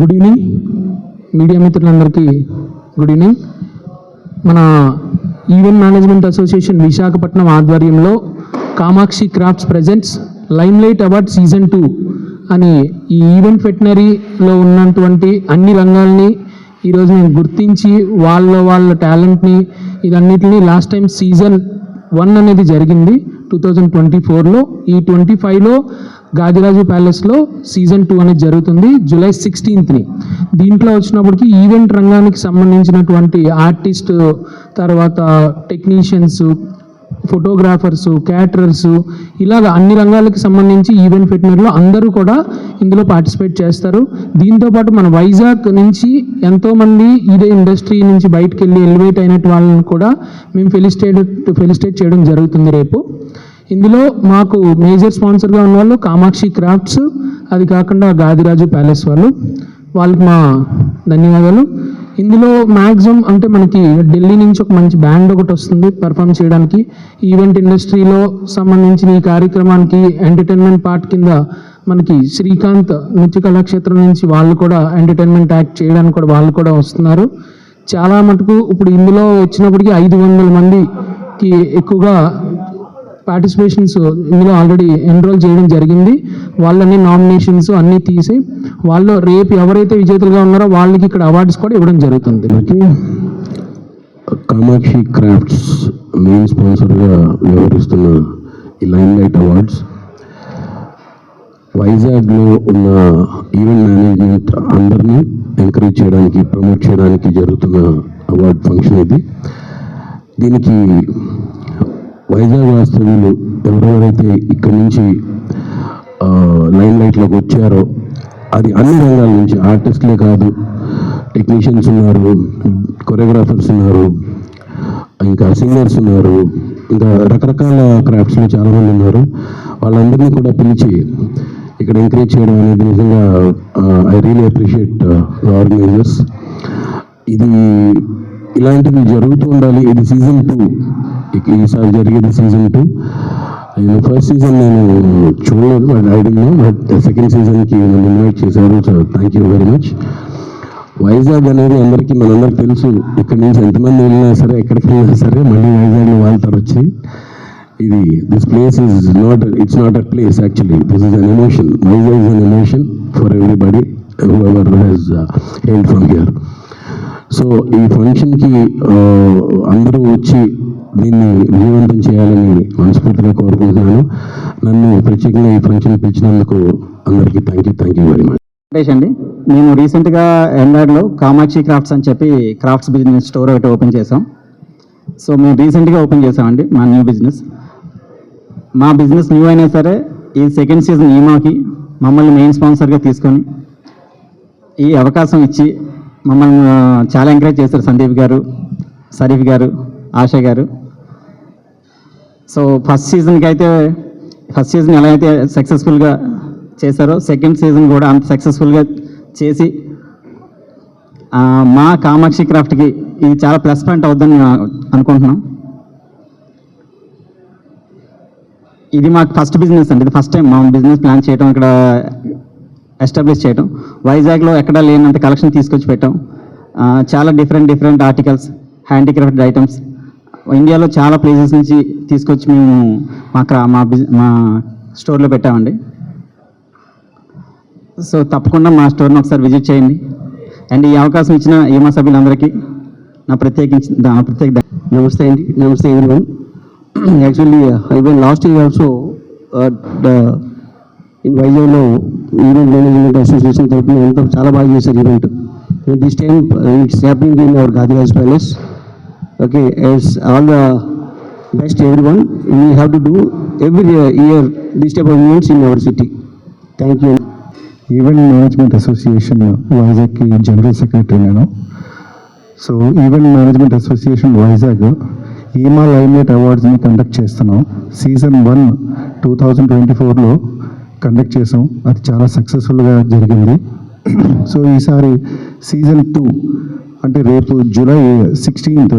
Good evening. Media మిత్రులందరికీ good evening. మన event management association Visakhapatnam ఆధ్వర్యంలో Kamakshi crafts presents lime light award season two అని ఈ event వెటనరీలో ఉన్నటువంటి అన్ని రంగాల్ని ఈరోజు నేను గుర్తించి వాళ్ళ వాళ్ళ టాలెంట్ని ఇదన్నిటిని లాస్ట్ టైం సీజన్ వన్ అనేది జరిగింది. టూ థౌజండ్ ట్వంటీ ఫోర్లో ఈ ట్వంటీ ఫైవ్లో గాదిరాజు ప్యాలెస్లో సీజన్ టూ అనేది జరుగుతుంది జూలై సిక్స్టీన్త్ని. దీంట్లో వచ్చినప్పటికి ఈవెంట్ రంగానికి సంబంధించినటువంటి ఆర్టిస్ట్ తర్వాత టెక్నీషియన్స్ ఫోటోగ్రాఫర్స్ క్యాటరర్స్ ఇలాగ అన్ని రంగాలకు సంబంధించి ఈవెంట్ ఫిట్నర్లో అందరూ కూడా ఇందులో పార్టిసిపేట్ చేస్తారు. దీంతోపాటు మన వైజాగ్ నుంచి ఎంతోమంది ఇదే ఇండస్ట్రీ నుంచి బయటకు వెళ్ళి ఎలివేట్ అయినట్టు వాళ్ళని కూడా మేము ఫెలిస్టేట్ ఫెలిస్టేట్ చేయడం జరుగుతుంది రేపు. ఇందులో మాకు మేజర్ స్పాన్సర్గా ఉన్న వాళ్ళు కామాక్షి క్రాఫ్ట్స్ అది కాకుండా గాదిరాజు ప్యాలెస్ వాళ్ళు. వాళ్ళకి మా ధన్యవాదాలు. ఇందులో మ్యాక్సిమం అంటే మనకి ఢిల్లీ నుంచి ఒక మంచి బ్యాండ్ ఒకటి వస్తుంది పర్ఫామ్ చేయడానికి. ఈవెంట్ ఇండస్ట్రీలో సంబంధించిన ఈ కార్యక్రమానికి ఎంటర్టైన్మెంట్ పార్ట్ కింద మనకి శ్రీకాంత్ నృత్య కళాక్షేత్రం నుంచి వాళ్ళు కూడా ఎంటర్టైన్మెంట్ యాక్ట్ చేయడానికి కూడా వాళ్ళు కూడా వస్తున్నారు. చాలా మటుకు ఇప్పుడు ఇందులో వచ్చినప్పటికీ ఐదు వందల మందికి ఎక్కువగా పార్టిసిపేషన్స్ ఇందులో ఆల్రెడీ ఎన్రోల్ చేయడం జరిగింది. వాళ్ళని నామినేషన్స్ అన్నీ తీసి వాళ్ళు రేపు ఎవరైతే విజేతలుగా ఉన్నారో వాళ్ళకి ఇక్కడ అవార్డ్స్ కూడా ఇవ్వడం జరుగుతుంది. కామాక్షి క్రాఫ్ట్స్ మెయిన్ స్పాన్సర్గా వ్యవహరిస్తున్న ఈ లైన్ లైట్ అవార్డ్స్. వైజాగ్లో ఉన్న ఈవెంట్ మేనేజ్మెంట్ అందరినీ ఎంకరేజ్ చేయడానికి ప్రమోట్ చేయడానికి జరుగుతున్న అవార్డ్ ఫంక్షన్ ఇది. దీనికి వైజాగ్ వాస్తవ్యులు ఎవరెవరైతే ఇక్కడి నుంచి లైన్ లైట్లోకి వచ్చారో అది అన్ని రంగాల నుంచి ఆర్టిస్ట్లే కాదు టెక్నీషియన్స్ ఉన్నారు కొరియోగ్రాఫర్స్ ఉన్నారు ఇంకా సింగర్స్ ఉన్నారు ఇంకా రకరకాల క్రాఫ్ట్స్లో చాలామంది ఉన్నారు. వాళ్ళందరినీ కూడా పిలిచి ఇక్కడ ఎంకరేజ్ చేయడం అనేది నిజంగా ఐ రియలీ అప్రిషియేట్ ఆర్గనైజర్స్. ఇది ఇలాంటివి జరుగుతూ ఉండాలి. ఇది సీజన్ టూ ఈసారి జరిగేది సీజన్ టూ నేను ఫస్ట్ సీజన్ నేను చూడలేదు but I don't know but second సీజన్కి నన్ను ఇన్వైట్ చేశారు thank you very much Vizag అనేది అందరికీ మనందరికి తెలుసు. ఇక్కడ నుంచి ఎంతమంది వెళ్ళినా సరే ఎక్కడికి వెళ్ళినా సరే మళ్ళీ వైజాగ్లో వాళ్తారు వచ్చి ఇది this place is not it's not a place actually this is an emotion Vizag is an emotion for everybody held from here so ఈ ఫంక్షన్కి అందరూ వచ్చి దీన్ని విజయవంతం చేయాలని మనస్ఫూర్తిగా కోరుకుంటున్నాను. నన్ను ప్రత్యేకంగా ఈ ఫంక్షన్ పిలిచినందుకు అందరికీ thank you thank you very much Venkatesh అండి మేము రీసెంట్గా ఎండాడ్లో కామాక్షి క్రాఫ్ట్స్ అని చెప్పి క్రాఫ్ట్స్ బిజినెస్ స్టోర్ ఒకటి ఓపెన్ చేసాం సో మేము రీసెంట్గా ఓపెన్ చేసామండి మా న్యూ బిజినెస్. మా బిజినెస్ న్యూ అయినా సరే ఈ సెకండ్ సీజన్ ఈమాకి మమ్మల్ని మెయిన్ స్పాన్సర్గా తీసుకొని ఈ అవకాశం ఇచ్చి మమ్మల్ని చాలా ఎంకరేజ్ చేశారు సందీప్ గారు షరీఫ్ గారు ఆశ గారు. సో ఫస్ట్ సీజన్కి అయితే ఫస్ట్ సీజన్ ఎలా అయితే సక్సెస్ఫుల్గా చేశారో సెకండ్ సీజన్ కూడా అంత సక్సెస్ఫుల్గా చేసి మా కామాక్షి క్రాఫ్ట్కి ఇది చాలా ప్లస్ పాయింట్ అవుద్దని నేను అనుకుంటున్నాం. ఇది మాకు ఫస్ట్ బిజినెస్ అండి. ఇది ఫస్ట్ టైం మా బిజినెస్ ప్లాన్ చేయడం ఇక్కడ ఎస్టాబ్లిష్ చేయడం వైజాగ్లో ఎక్కడ లేనంత కలెక్షన్ తీసుకొచ్చి పెట్టాం. చాలా different different articles handicraft items ఇండియాలో చాలా ప్లేసెస్ నుంచి తీసుకొచ్చి మేము మా క్రా మా బిజ్ మా స్టోర్లో పెట్టామండి. సో తప్పకుండా మా స్టోర్ని ఒకసారి విజిట్ చేయండి. అండ్ ఈ అవకాశం ఇచ్చిన ఈమా సభ్యులందరికీ నా ప్రత్యేకించి నా ప్రత్యేక నమస్తే అండి. నమస్తే everyone actually even last year also in వైజాగ్లో ఈవెంట్ మేనేజ్మెంట్ అసోసియేషన్ తరఫున ఎంతో చాలా బాగా చేశారు event. This time it's happening in our Gadiraj palace okay yes all the best everyone we have to do every year this type of events in our city thank you event management association వైజాగ్కి general secretary నేను. So event management association Vizag EMA limelight అవార్డ్స్ని conduct చేస్తున్నాం. Season one two thousand twenty ఫోర్లో conduct చేసాం అది చాలా సక్సెస్ఫుల్గా జరిగింది. So ఈసారి season two అంటే రేపు జూలై సిక్స్టీన్త్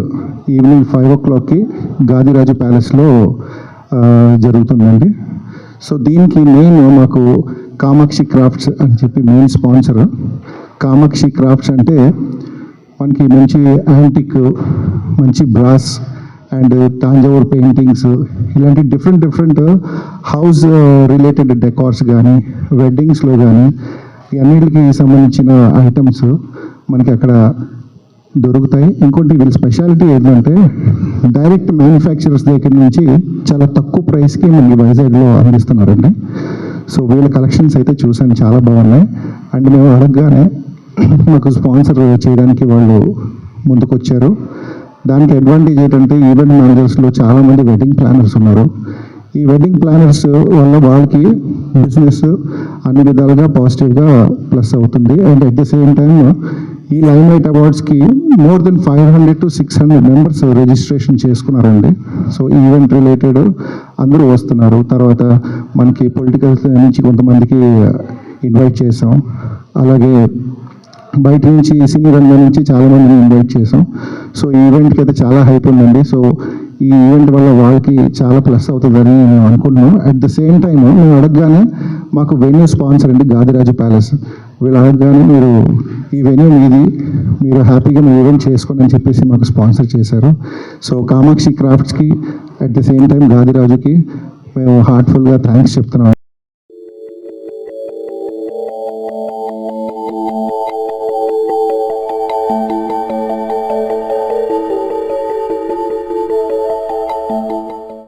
ఈవినింగ్ ఫైవ్ ఓ క్లాక్కి గాదిరాజు ప్యాలెస్లో జరుగుతుందండి. సో దీనికి మెయిన్ మాకు కామాక్షి క్రాఫ్ట్స్ అని చెప్పి మెయిన్ స్పాన్సర్ కామాక్షి క్రాఫ్ట్స్ అంటే మనకి మంచి యాంటిక్ మంచి బ్రాస్ అండ్ తాంజావూర్ పెయింటింగ్స్ ఇలాంటి different different house related decors కానీ వెడ్డింగ్స్లో కానీ అన్నిటికి సంబంధించిన ఐటమ్స్ uh, మనకి అక్కడ దొరుకుతాయి. ఇంకోటి వీళ్ళ స్పెషాలిటీ ఏంటంటే డైరెక్ట్ మ్యానుఫ్యాక్చరర్స్ దగ్గర నుంచి చాలా తక్కువ ప్రైస్కి మనకి వైజాగ్లో అందిస్తున్నారండి. సో వీళ్ళ కలెక్షన్స్ అయితే చూసాను చాలా బాగున్నాయి. అండ్ మేము అడగగానే మాకు స్పాన్సర్ చేయడానికి వాళ్ళు ముందుకొచ్చారు. దానికి అడ్వాంటేజ్ ఏంటంటే ఈవెంట్ మేనేజర్స్లో చాలామంది వెడ్డింగ్ ప్లానర్స్ ఉన్నారు. ఈ వెడ్డింగ్ ప్లానర్స్ వల్ల వాళ్ళకి బిజినెస్ అన్ని విధాలుగా పాజిటివ్గా ప్లస్ అవుతుంది. And at the same time ఈ limelight అవార్డ్స్కి more than five hundred to six hundred members registration చేసుకున్నారండి. సో ఈవెంట్ రిలేటెడ్ అందరూ వస్తున్నారు. తర్వాత మనకి పొలిటికల్ నుంచి కొంతమందికి ఇన్వైట్ చేసాం. అలాగే బయట నుంచి సినీ రంగం నుంచి చాలామందిని ఇన్వైట్ చేసాం. సో ఈ ఈవెంట్కి అయితే చాలా హైప్ ఉందండి. సో ఈ ఈవెంట్ వల్ల వాళ్ళకి చాలా ప్లస్ అవుతుందని మేము అనుకుంటున్నాం అట్ ద సేమ్ టైం మేము అడగగానే మాకు వెన్యూ స్పాన్సర్ అండి గాదిరాజు ప్యాలెస్ వీళ్ళు అడగగానే మీరు ఈ వెన్యూ మీది మీరు హ్యాపీగా మీ ఈవెంట్ చేసుకోండి అని చెప్పేసి మాకు స్పాన్సర్ చేశారు. సో కామాక్షి క్రాఫ్ట్స్కి అట్ ద సేమ్ టైం గాదిరాజుకి మేము హార్ట్ఫుల్గా థ్యాంక్స్ చెప్తున్నాం.